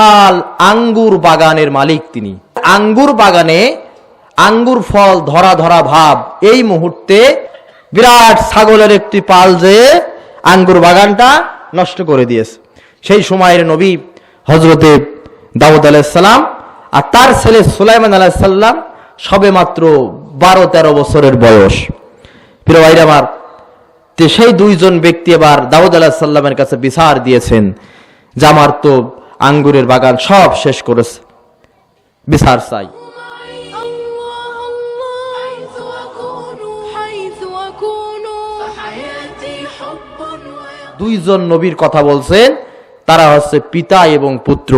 বিশাল আঙ্গুর বাগানের মালিক তিনি। আঙ্গুর বাগানে আঙ্গুর ফল ধরা ধরা ভাব। এই মুহূর্তে বিরাট ছাগলের একটি পাল যে আঙ্গুর বাগানটা নষ্ট করে দিয়েছে। সেই সময়ের নবী হজরতে দাউদ আলাইসাল্লাম আর তার ছেলে সুলাইমান আলাইসাল্লাম সবে মাত্র বারো তেরো বছরের বয়স। প্রিয় ভাইরা আমার সেই দুইজন ব্যক্তি এবার দাউদ আলাহ সাল্লামের কাছে বিচার দিয়েছেন, যে আমার তো আঙ্গুরের বাগান সব শেষ করেছে। বিচার চাই। দুইজন নবীর কথা বলছেন, তারা হচ্ছে পিতা এবং পুত্র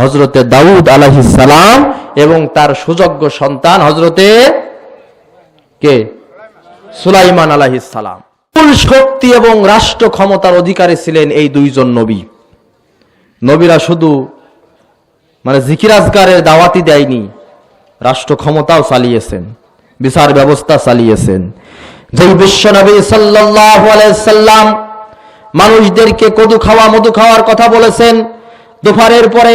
হজরতে দাউদ সালাম এবং তার সুযোগ্য সন্তান হজরতে কে? সুলাইমান সালাম। মূল শক্তি এবং রাষ্ট্র ক্ষমতার অধিকারী ছিলেন এই দুইজন নবী। নবীরা শুধু মানে জিকিরাজগারের দাওয়াতি দেয়নি, রাষ্ট্র ক্ষমতাও চালিয়েছেন, বিচার ব্যবস্থা চালিয়েছেন। যেই সাল্লাল্লাহু আলাইহি সাল্লাম মানুষদেরকে কদু খাওয়া মধু খাওয়ার কথা বলেছেন, দুপুরের পরে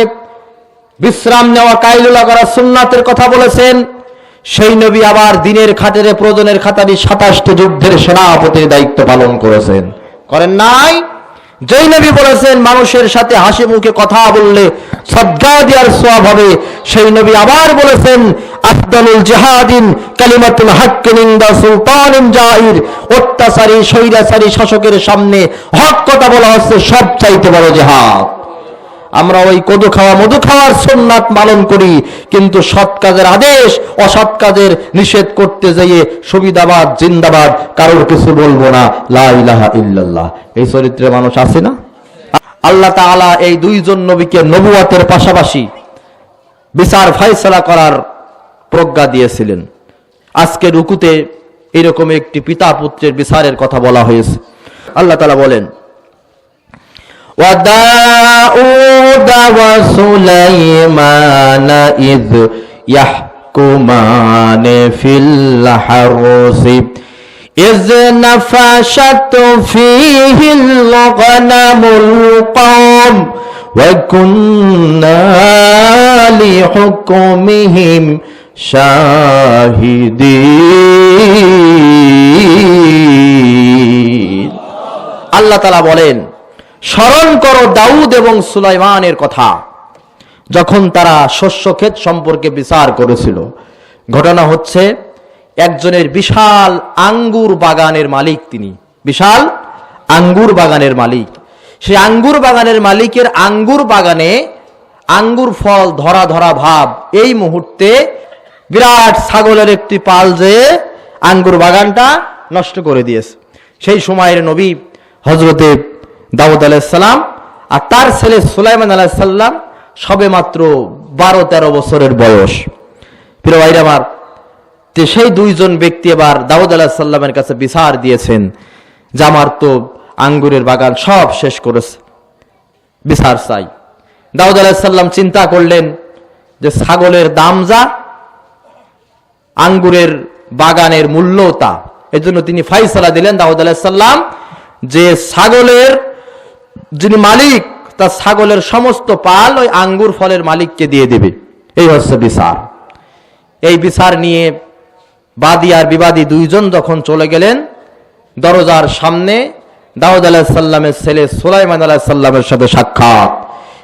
বিশ্রাম নেওয়া কাইলুলা করা সুন্নাতের কথা বলেছেন, সেই নবী আবার দিনের খাটেরে প্রয়োজনের খাতারি সাতাশটি যুদ্ধের সেনাপতির দায়িত্ব পালন করেছেন। করেন নাই? যেই নবী বলেছেন, মানুষের সাথে হাসি মুখে কথা বললে সদ্গা দেওয়ার সোয়াব হবে। সেই নবী আবার বলেছেন আফদানুল জাহাদিন কালিমাতুল হাক্কিনিন্দা সুলতানিন জাহির অত্যাচারী, স্বৈরাচারী শাসকের সামনে হক কথা বলা হচ্ছে সব চাইতে বড় জেহাদ। আমরা ওই কদু খাওয়া মধু খাওয়ার সোননাথ পালন করি, কিন্তু সৎ কাজের আদেশ, অসৎ কাজের নিষেধ করতে যেয়ে সুবিধাবাদ, জিন্দাবাদ, কারোর কিছু বলব না। লা ইলাহা ইল্লাল্লাহ। এই চরিত্রে মানুষ আছে না? আল্লাহ তাআলা এই দুইজন নবীকে নবুয়াতের পাশাপাশি বিচার ফয়সলা করার প্রজ্ঞা দিয়েছিলেন। আজকে রুকুতে এরকম একটি পিতা পুত্রের বিচারের কথা বলা হয়েছে। আল্লাহ তালা বলেন وداود وسليمان إذ يحكمان في الحرث إذ نفشت فيه الغنم القوم وكنا لحكمهم شاهدين আল্লাহ তালা বলেন স্মরণ করো দাউদ এবং সুলাইমানের কথা। যখন তারা শস্য ক্ষেত সম্পর্কে বিচার করেছিল, ঘটনা হচ্ছে একজনের বিশাল আঙ্গুর বাগানের মালিক তিনি। বিশাল আঙ্গুর বাগানের মালিক। সেই আঙ্গুর বাগানের মালিকের আঙ্গুর বাগানে আঙ্গুর ফল ধরা ধরা ভাব। এই মুহূর্তে বিরাট ছাগলের একটি পাল যে আঙ্গুর বাগানটা নষ্ট করে দিয়েছে। সেই সময়ের নবী হজরতে দাউদ আলাইসাল্লাম আর তার ছেলে সুলাইমান আলাইসাল্লাম সবে মাত্র বারো তেরো বছরের বয়স। প্রিয় ভাইরা আমার সেই দুইজন ব্যক্তি এবার দাউদ আলাহিসাল্লামের কাছে বিচার দিয়েছেন, যে আমার তো আঙ্গুরের বাগান সব শেষ করেছে। বিচার চাই। দাউদ আলাহিসাল্লাম চিন্তা করলেন যে ছাগলের দাম যা, আঙ্গুরের বাগানের মূল্য তা। এজন্য তিনি ফাইসালা দিলেন দাউদ আলাহিসাল্লাম যে ছাগলের যিনি মালিক, তার ছাগলের সমস্ত পাল ওই আঙ্গুর ফলের মালিককে দিয়ে দেবে। এই হচ্ছে বিচার। এই বিচার নিয়ে বাদী আর বিবাদী দুইজন যখন চলে গেলেন, দরজার সামনে দাউদ আলাহিসাল্লামের ছেলে সুলাইমান আলাহিসাল্লামের সাথে সাক্ষাৎ।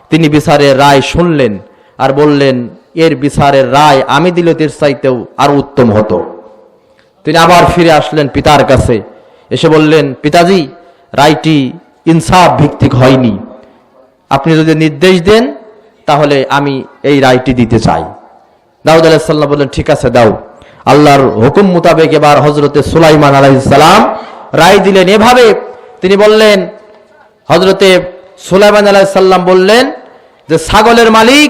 তিনি বিচারের রায় শুনলেন আর বললেন, এর বিচারের রায় আমি দিলে তীর চাইতেও আরও উত্তম হতো। তিনি আবার ফিরে আসলেন পিতার কাছে। এসে বললেন, পিতাজি, রায়টি ইনসাফ ভিত্তিক হয়নি। আপনি যদি নির্দেশ দেন, তাহলে আমি এই রায়টি দিতে চাই। দাউদ আলাহিসাল্লাম বললেন, ঠিক আছে, দাও। আল্লাহর হুকুম মোতাবেক এবার হজরতে সুলাইমান আলাইসালাম রায় দিলেন। এভাবে তিনি বললেন হজরতে সুলাইমান আলাইসাল্লাম বললেন যে, ছাগলের মালিক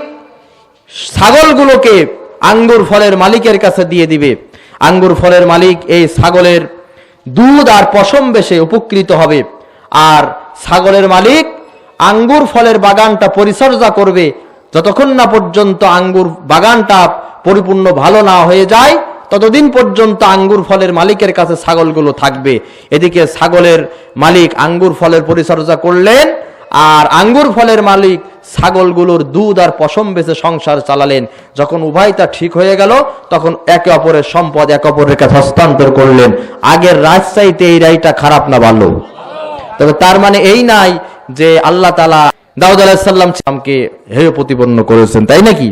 ছাগলগুলোকে আঙ্গুর ফলের মালিকের কাছে দিয়ে দিবে। আঙ্গুর ফলের মালিক এই ছাগলের দুধ আর পশম বেশে উপকৃত হবে। আর ছাগলের মালিক আঙ্গুর ফলের বাগানটা পরিচর্যা করবে। যতক্ষণ না পর্যন্ত আঙ্গুর বাগানটা পরিপূর্ণ ভালো না হয়ে যায়, ততদিন পর্যন্ত আঙ্গুর ফলের মালিকের কাছে ছাগলগুলো থাকবে। এদিকে ছাগলের মালিক আঙ্গুর ফলের পরিচর্যা করলেন, আর আঙ্গুর ফলের মালিক ছাগলগুলোর দুধ আর পশম বেছে সংসার চালালেন। যখন উভয় তা ঠিক হয়ে গেল, তখন একে অপরের সম্পদ একে অপরের কাছে হস্তান্তর করলেন। আগের রাজশাহীতে এই রায়টা খারাপ না ভালো। তবে তার মানে এই নাই যে আল্লাহ তালা দাউদ আলাহিসাল্লামকে হেয় প্রতিপন্ন করেছেন, তাই নাকি?